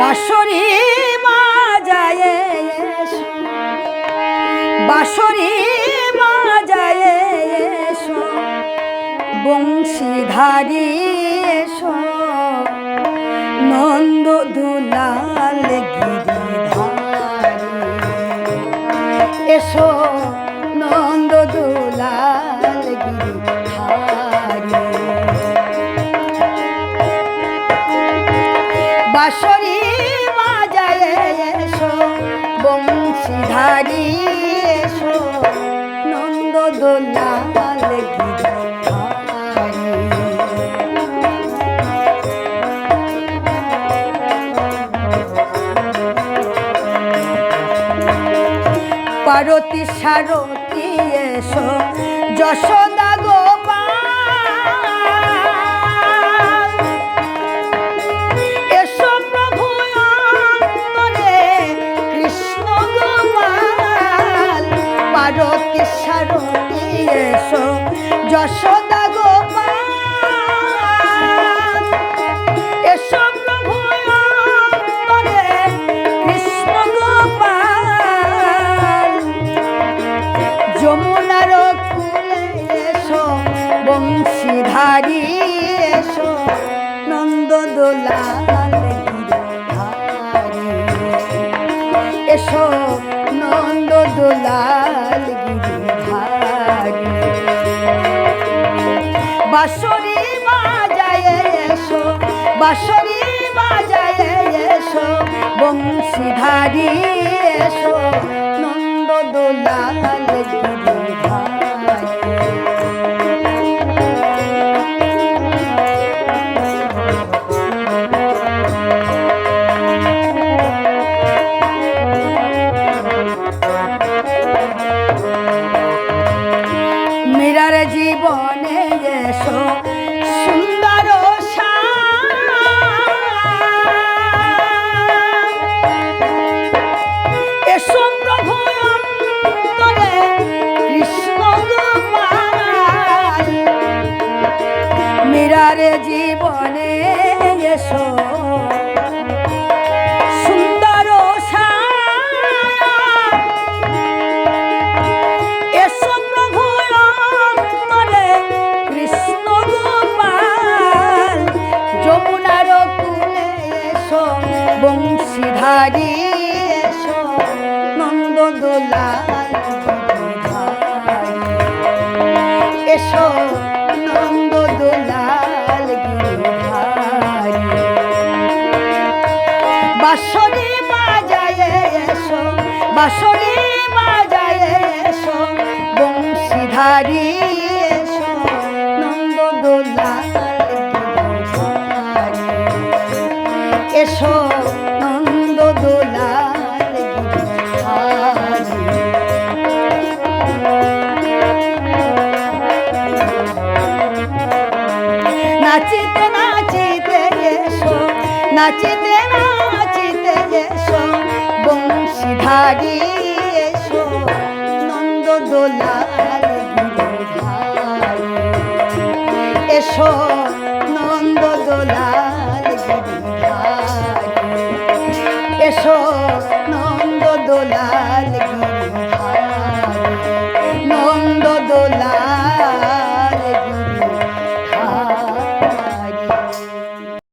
বাঁশরি বাজায় এসো। বাঁশরি বাজায় এসো। বংশীধারী নন্দ দুলাল বাঁশরি বাজায় এসো বংশীধারী এসো। নন্দ দোলাল পারতি সারতি এসো যশোদা পারতি সারতি এসো যশোদা গোপাল, এসো প্রভু অন্তরে কৃষ্ণ গোপাল। যমুনার কুলে এসো, বংশীধারী এসো নন্দ দোলাল এসো নন্দ দোলাল বাঁশরি বাজায় এসো বংশীধারী এসো নন্দ জীবনে এসো মীরার জীবনে এসো। সুন্দর। এসো প্রভু অন্তরে কৃষ্ণ গোপাল। যমুনার কুলে এসো, বংশীধারী এসো। নন্দ দোলাল এসো। বাঁশরি বাজায় এসো বাঁশরি বাজায় এসো, বংশীধারী এসো, নন্দ গিরিধারী। এসো, নন্দ গিরিধারী। নাচিতে নাচিতে এসো, নাচিতে ছুটে এসো বংশীধারী এসো নন্দ দোলাল এসো নন্দ দোলাল এসো নন্দ দোলাল নন্দ দোলাল